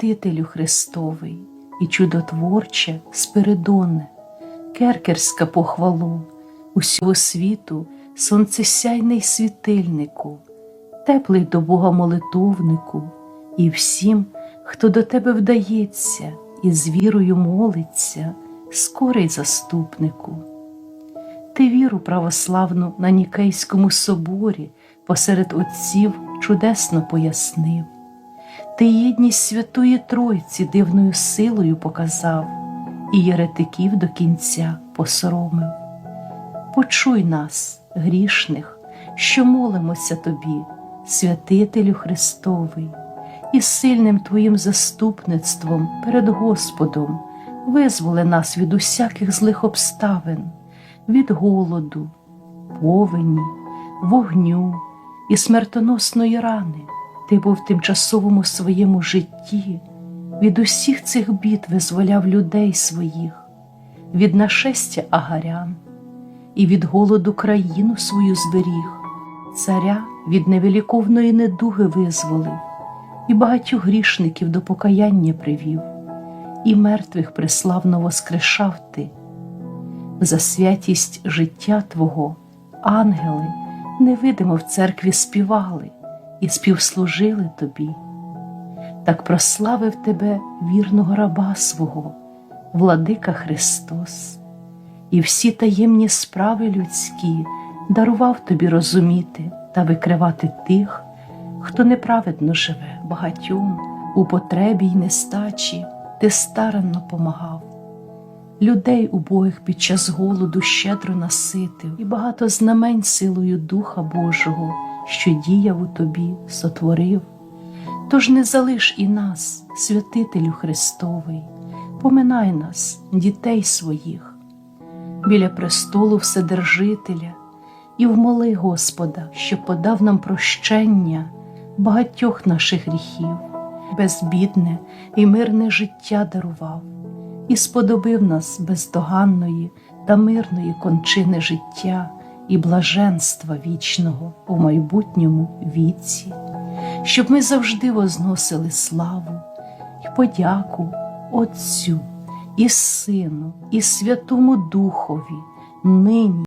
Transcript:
святителю Христовий і чудотворче Спиридоне, керкерська похвалу, усього світу сонцесяйний світильнику, теплий до Бога молитовнику, і всім, хто до тебе вдається і з вірою молиться, скорий заступнику. Ти віру православну на Нікейському соборі посеред отців чудесно пояснив. Ти єдність Святої Тройці дивною силою показав і єретиків до кінця посоромив. Почуй нас, грішних, що молимося тобі, святителю Христовий, і сильним Твоїм заступництвом перед Господом визволи нас від усяких злих обставин, від голоду, повені, вогню і смертоносної рани. Ти був в тимчасовому своєму житті, від усіх цих бід визволяв людей своїх, від нашестя агарян і від голоду країну свою зберіг, царя від невеликовної недуги визволив, і багатьох грішників до покаяння привів, і мертвих преславно воскрешав ти. За святість життя Твого ангели невидимо в церкві співали і співслужили тобі. Так прославив тебе вірного раба свого, владика Христос, і всі таємні справи людські дарував тобі розуміти та викривати тих, хто неправедно живе багатьом у потребі й нестачі, ти старанно помагав. Людей убогих під час голоду щедро наситив, і багато знамень силою Духа Божого, що діяв у тобі, сотворив. Тож не залиш і нас, святителю Христовий, поминай нас, дітей своїх, біля престолу Вседержителя, і вмоли Господа, що подав нам прощення багатьох наших гріхів, безбідне і мирне життя дарував і сподобив нас бездоганної та мирної кончини життя і блаженства вічного у майбутньому віці, щоб ми завжди возносили славу і подяку Отцю і Сину, і Святому Духові, нині